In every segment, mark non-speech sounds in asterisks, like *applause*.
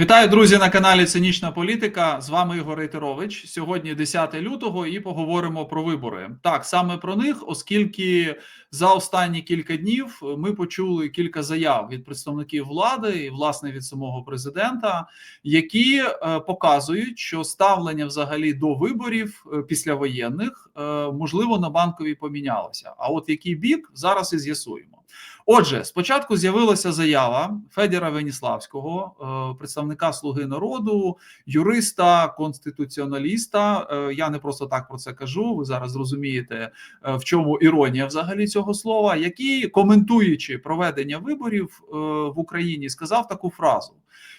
Вітаю, друзі, на каналі Цинічна Політика. З вами Ігор Рейтерович. Сьогодні 10 лютого, і поговоримо про вибори. Так саме про них, оскільки за останні кілька днів ми почули кілька заяв від представників влади і власне від самого президента, які е, показують, що ставлення взагалі до виборів е, післявоєнних е, можливо на банковій помінялося. А от який бік зараз і з'ясуємо. Отже, спочатку з'явилася заява Федіра Веніславського, е, представника Слуги народу, юриста, конституціоналіста. Е, Я не просто так про це кажу. Ви зараз зрозумієте, е, в чому іронія взагалі цього слова, який, коментуючи проведення виборів е, в Україні, сказав таку фразу.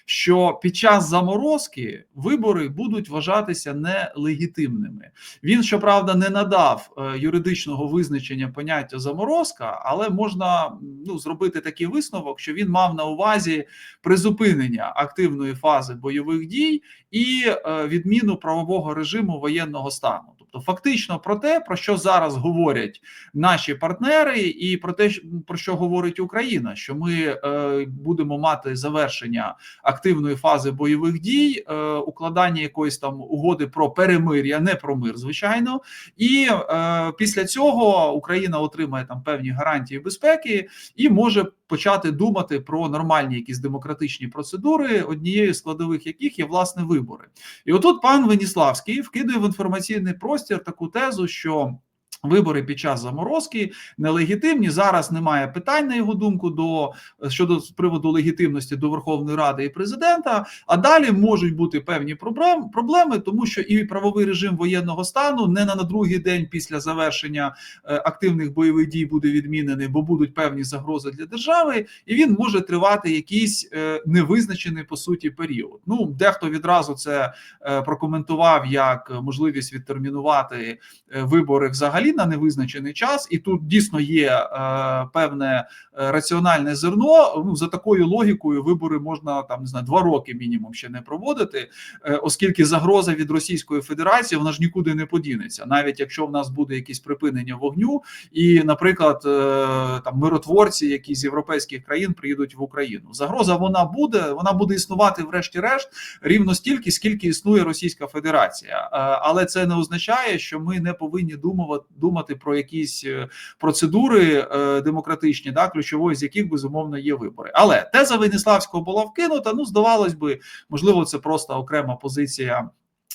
Що під час заморозки вибори будуть вважатися нелегітимними. Він щоправда не надав е, юридичного визначення поняття заморозка, але можна ну зробити такий висновок, що він мав на увазі призупинення активної фази бойових дій і е, відміну правового режиму воєнного стану. Тобто, фактично про те, про що зараз говорять наші партнери, і про те, про що говорить Україна, що ми е, будемо мати завершення активної фази бойових дій, е, укладання якоїсь там угоди про перемир'я, не про мир, звичайно, і е, після цього Україна отримає там певні гарантії безпеки і може почати думати про нормальні якісь демократичні процедури, однією складових яких є власне вибори. І отут пан Веніславський вкидує в інформаційний простір таку тезу, що. Вибори під час заморозки нелегітимні. Зараз немає питань на його думку до щодо приводу легітимності до Верховної Ради і президента. А далі можуть бути певні проблем, проблеми, тому що і правовий режим воєнного стану не на, на другий день після завершення е, активних бойових дій буде відмінений, бо будуть певні загрози для держави, і він може тривати якийсь е, невизначений по суті період. Ну дехто відразу це е, прокоментував як можливість відтермінувати вибори взагалі на невизначений час, і тут дійсно є е, певне е, раціональне зерно. Ну за такою логікою, вибори можна там не знаю, два роки мінімум ще не проводити, е, оскільки загроза від Російської Федерації вона ж нікуди не подінеться, навіть якщо в нас буде якесь припинення вогню, і, наприклад, е, там миротворці, які з європейських країн приїдуть в Україну. Загроза вона буде, вона буде існувати, врешті-решт, рівно стільки, скільки існує Російська Федерація, е, але це не означає, що ми не повинні думати думати про якісь е, процедури е, демократичні, да, ключовою з яких безумовно є вибори. Але теза Веніславського була вкинута. Ну, здавалось би, можливо, це просто окрема позиція.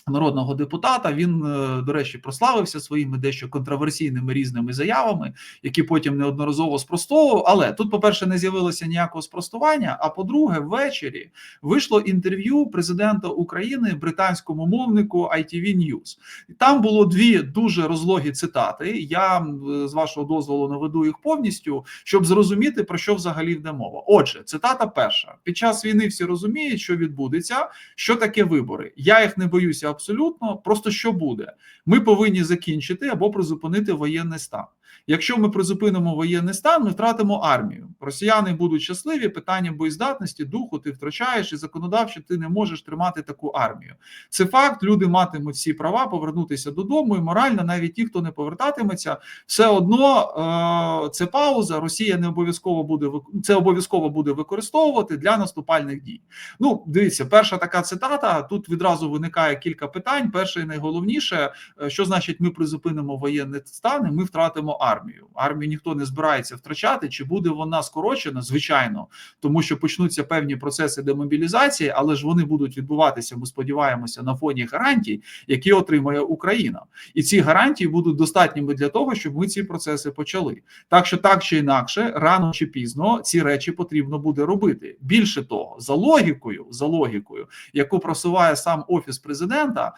Народного депутата він, е, до речі, прославився своїми дещо контроверсійними різними заявами, які потім неодноразово спростовував. Але тут, по-перше, не з'явилося ніякого спростування. А по-друге, ввечері вийшло інтерв'ю президента України британському мовнику ITV News. Там було дві дуже розлогі цитати. Я з вашого дозволу наведу їх повністю, щоб зрозуміти про що взагалі йде мова. Отже, цитата перша: під час війни всі розуміють, що відбудеться, що таке вибори. Я їх не боюся абсолютно. Просто що буде? Ми повинні закінчити або призупинити воєнний стан. Якщо ми призупинимо воєнний стан, ми втратимо армію. Росіяни будуть щасливі. Питання боєздатності, духу ти втрачаєш і законодавчо ти не можеш тримати таку армію. Це факт. Люди матимуть всі права повернутися додому, і морально, навіть ті, хто не повертатиметься, все одно е це пауза. Росія не обов'язково буде це обов'язково буде використовувати для наступальних дій. Ну, дивіться, перша така цитата. Тут відразу виникає кілька питань. Перше і найголовніше, що значить, ми призупинимо воєнний стан, і ми втратимо армію. Армію Армію ніхто не збирається втрачати. Чи буде вона скорочена? Звичайно, тому що почнуться певні процеси демобілізації, але ж вони будуть відбуватися. Ми сподіваємося на фоні гарантій, які отримає Україна, і ці гарантії будуть достатніми для того, щоб ми ці процеси почали. Так що так чи інакше, рано чи пізно ці речі потрібно буде робити. Більше того, за логікою, за логікою, яку просуває сам офіс президента,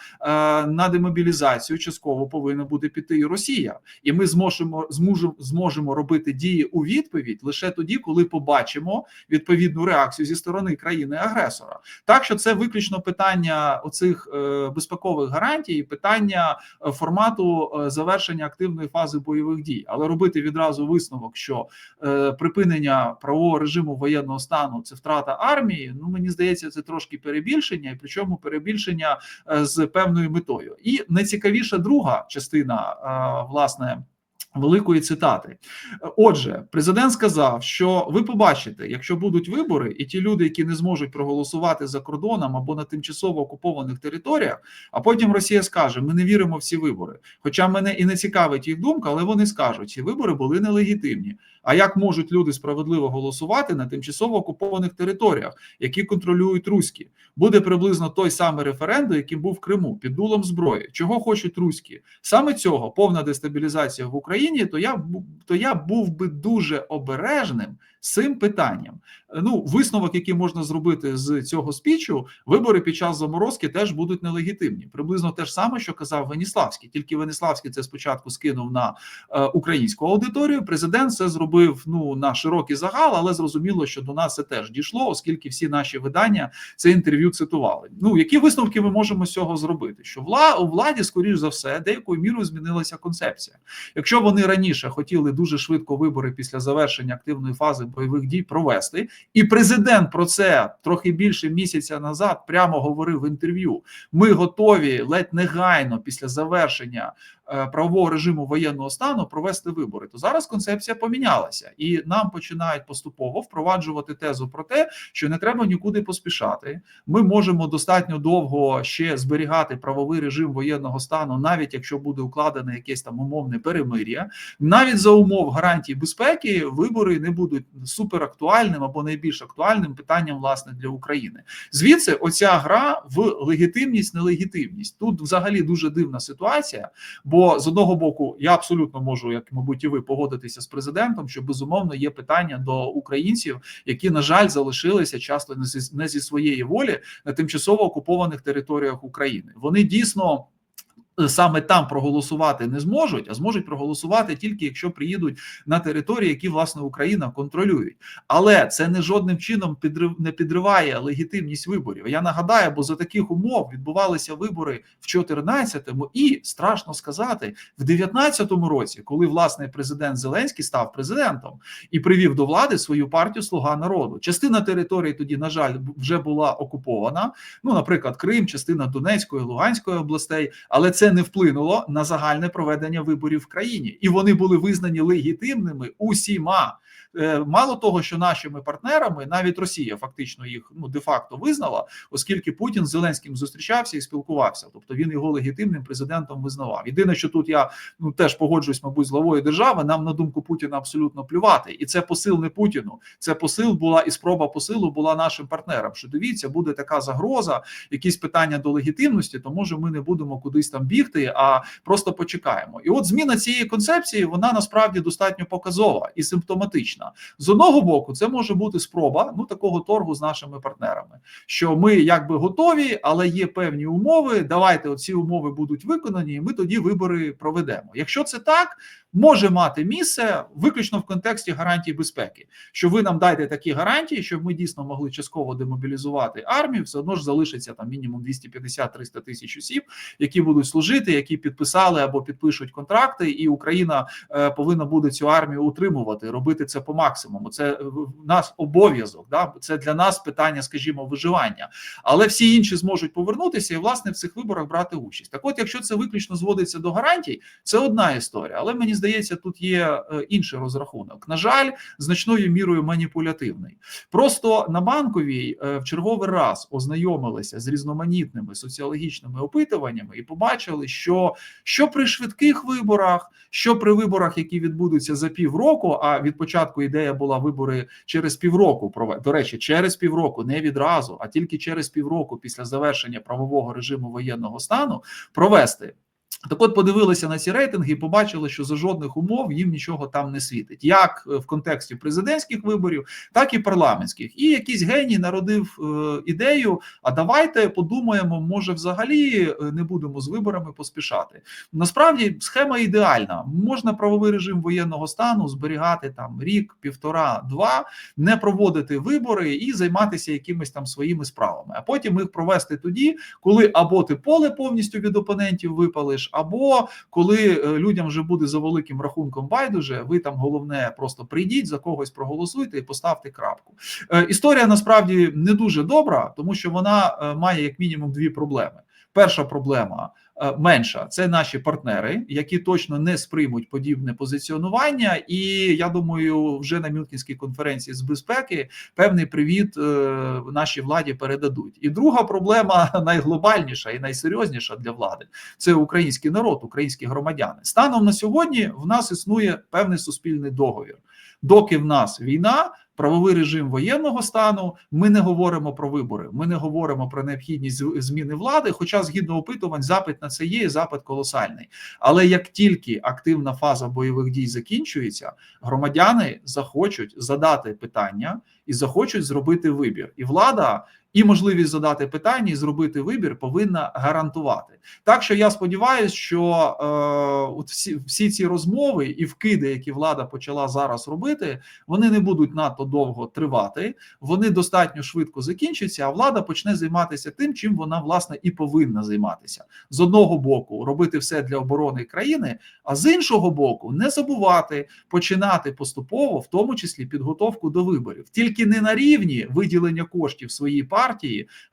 на демобілізацію частково повинна буде піти і Росія, і ми зможемо зможемо, зможемо робити дії у відповідь лише тоді, коли побачимо відповідну реакцію зі сторони країни-агресора. Так що це виключно питання оцих е, безпекових гарантій, питання е, формату е, завершення активної фази бойових дій, але робити відразу висновок, що припинення правового режиму воєнного стану це втрата армії. Ну мені здається, це трошки перебільшення, і причому перебільшення з певною метою. І найцікавіша друга частина власне. Великої цитати, отже, президент сказав, що ви побачите, якщо будуть вибори, і ті люди, які не зможуть проголосувати за кордоном або на тимчасово окупованих територіях, а потім Росія скаже: Ми не віримо в ці вибори. Хоча мене і не цікавить їх думка, але вони скажуть, ці вибори були нелегітимні. А як можуть люди справедливо голосувати на тимчасово окупованих територіях, які контролюють руські? Буде приблизно той самий референдум, який був в Криму під дулом зброї. Чого хочуть руські? Саме цього повна дестабілізація в Україні. То я то я був би дуже обережним цим питанням. Ну, висновок, який можна зробити з цього спічу, вибори під час заморозки теж будуть нелегітимні. Приблизно те ж саме, що казав Веніславський. Тільки Веніславський це спочатку скинув на е, українську аудиторію. Президент це зробив ну на широкий загал, але зрозуміло, що до нас це теж дійшло, оскільки всі наші видання це інтерв'ю цитували. Ну які висновки ми можемо з цього зробити? Що вла у владі, скоріш за все, деякою мірою змінилася концепція. Якщо вони раніше хотіли дуже швидко вибори після завершення активної фази бойових дій провести. І президент про це трохи більше місяця назад прямо говорив в інтерв'ю. Ми готові ледь негайно після завершення правового режиму воєнного стану провести вибори, то зараз концепція помінялася, і нам починають поступово впроваджувати тезу про те, що не треба нікуди поспішати. Ми можемо достатньо довго ще зберігати правовий режим воєнного стану, навіть якщо буде укладене якесь там умовне перемир'я, навіть за умов гарантій безпеки, вибори не будуть суперактуальним або найбільш актуальним питанням власне для України. Звідси оця гра в легітимність, нелегітимність тут взагалі дуже дивна ситуація. бо Бо з одного боку я абсолютно можу, як мабуть, і ви погодитися з президентом, що безумовно є питання до українців, які на жаль залишилися часто не зі, не зі своєї волі на тимчасово окупованих територіях України. Вони дійсно саме там проголосувати не зможуть, а зможуть проголосувати тільки якщо приїдуть на території, які власне Україна контролюють. Але це не жодним чином підрив не підриває легітимність виборів. Я нагадаю, бо за таких умов відбувалися вибори в 14-му і страшно сказати, в 19-му році, коли власне президент Зеленський став президентом і привів до влади свою партію Слуга народу. Частина території тоді, на жаль, вже була окупована. Ну, наприклад, Крим, частина Донецької, Луганської областей, але це це не вплинуло на загальне проведення виборів в країні, і вони були визнані легітимними усіма. Е, мало того, що нашими партнерами, навіть Росія фактично їх ну де-факто визнала, оскільки Путін з Зеленським зустрічався і спілкувався, тобто він його легітимним президентом визнавав. Єдине, що тут я ну теж погоджуюсь, мабуть, з главою держави. Нам на думку Путіна абсолютно плювати, і це посил не Путіну. Це посил була і спроба посилу була нашим партнерам. Що дивіться, буде така загроза, якісь питання до легітимності, то може ми не будемо кудись там бігти, а просто почекаємо. І от зміна цієї концепції вона насправді достатньо показова і симптоматична вигідна. З одного боку, це може бути спроба ну такого торгу з нашими партнерами, що ми якби готові, але є певні умови. Давайте оці умови будуть виконані, і ми тоді вибори проведемо. Якщо це так, може мати місце виключно в контексті гарантій безпеки, що ви нам дайте такі гарантії, щоб ми дійсно могли частково демобілізувати армію, все одно ж залишиться там мінімум 250-300 тисяч осіб, які будуть служити, які підписали або підпишуть контракти, і Україна е, повинна буде цю армію утримувати, робити це по максимуму. Це в нас обов'язок. Да? Це для нас питання, скажімо, виживання. Але всі інші зможуть повернутися і власне в цих виборах брати участь. Так, от, якщо це виключно зводиться до гарантій, це одна історія. Але мені здається, тут є е, інший розрахунок. На жаль, значною мірою маніпулятивний. Просто на банковій е, в черговий раз ознайомилися з різноманітними соціологічними опитуваннями і побачили, що що при швидких виборах, що при виборах, які відбудуться за півроку, а від початку ідея була вибори через півроку. до речі, через півроку, не відразу, а тільки через півроку після завершення правового режиму воєнного стану провести. Так от подивилися на ці рейтинги і побачили, що за жодних умов їм нічого там не світить, як е, в контексті президентських виборів, так і парламентських. І якийсь геній народив е, ідею: а давайте подумаємо, може, взагалі е, не будемо з виборами поспішати. Насправді схема ідеальна. Можна правовий режим воєнного стану зберігати там рік, півтора, два, не проводити вибори і займатися якимись там своїми справами. А потім їх провести тоді, коли або ти поле повністю від опонентів випалиш або коли е, людям вже буде за великим рахунком байдуже, ви там головне просто прийдіть за когось, проголосуйте і поставте крапку. Е, історія насправді не дуже добра, тому що вона е, має як мінімум дві проблеми. Перша проблема менша. Це наші партнери, які точно не сприймуть подібне позиціонування. І я думаю, вже на Мюнхенській конференції з безпеки певний привіт е, нашій владі передадуть. І друга проблема *laughs* найглобальніша і найсерйозніша для влади це український народ, українські громадяни. Станом на сьогодні в нас існує певний суспільний договір. Доки в нас війна, правовий режим воєнного стану, ми не говоримо про вибори. Ми не говоримо про необхідність зміни влади. Хоча, згідно опитувань, запит на це є, і запит колосальний. Але як тільки активна фаза бойових дій закінчується, громадяни захочуть задати питання і захочуть зробити вибір. І влада і можливість задати питання і зробити вибір повинна гарантувати. Так що я сподіваюся, що е, от всі, всі ці розмови і вкиди, які влада почала зараз робити, вони не будуть надто довго тривати. Вони достатньо швидко закінчаться. А влада почне займатися тим, чим вона власне і повинна займатися з одного боку, робити все для оборони країни, а з іншого боку, не забувати починати поступово, в тому числі підготовку до виборів, тільки не на рівні виділення коштів своїй партії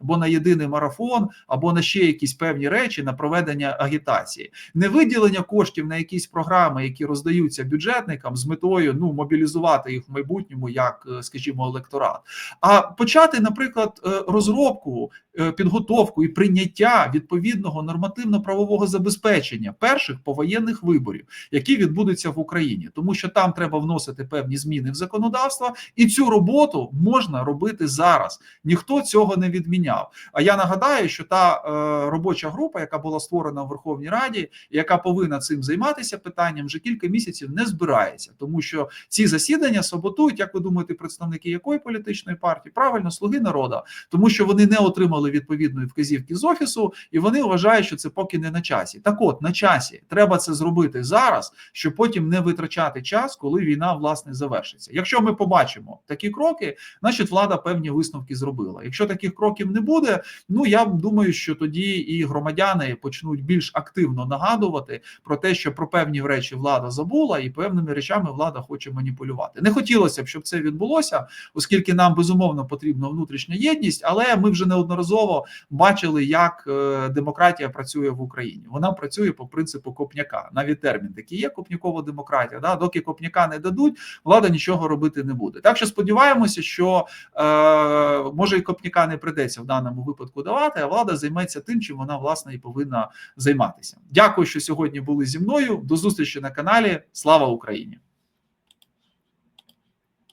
або на єдиний марафон, або на ще якісь певні речі на проведення агітації, не виділення коштів на якісь програми, які роздаються бюджетникам з метою ну мобілізувати їх в майбутньому, як е, скажімо, електорат, а почати, наприклад, е, розробку, е, підготовку і прийняття відповідного нормативно-правового забезпечення перших повоєнних виборів, які відбудуться в Україні, тому що там треба вносити певні зміни в законодавство, і цю роботу можна робити зараз. Ніхто цього не відміняв. А я нагадаю, що та е, робоча група, яка була створена в Верховній Раді, яка повинна цим займатися питанням, вже кілька місяців не збирається, тому що ці засідання саботують, як ви думаєте, представники якої політичної партії? Правильно, слуги народа, тому що вони не отримали відповідної вказівки з офісу, і вони вважають, що це поки не на часі. Так, от на часі треба це зробити зараз, щоб потім не витрачати час, коли війна власне завершиться. Якщо ми побачимо такі кроки, значить влада певні висновки зробила. Якщо таких кроків не буде, ну я думаю, що тоді і громадяни почнуть більш активно нагадувати про те, що про певні речі влада забула, і певними речами влада хоче маніпулювати. Не хотілося б, щоб це відбулося, оскільки нам безумовно потрібна внутрішня єдність, але ми вже неодноразово бачили, як е, демократія працює в Україні. Вона працює по принципу копняка. Навіть термін такий є копнякова демократія. Да? Доки копняка не дадуть, влада нічого робити не буде. Так що сподіваємося, що е, може і копняка не придеться в даному випадку давати, а влада займеться тим, чим вона власне і повинна займатися. Дякую, що сьогодні були зі мною. До зустрічі на каналі. Слава Україні!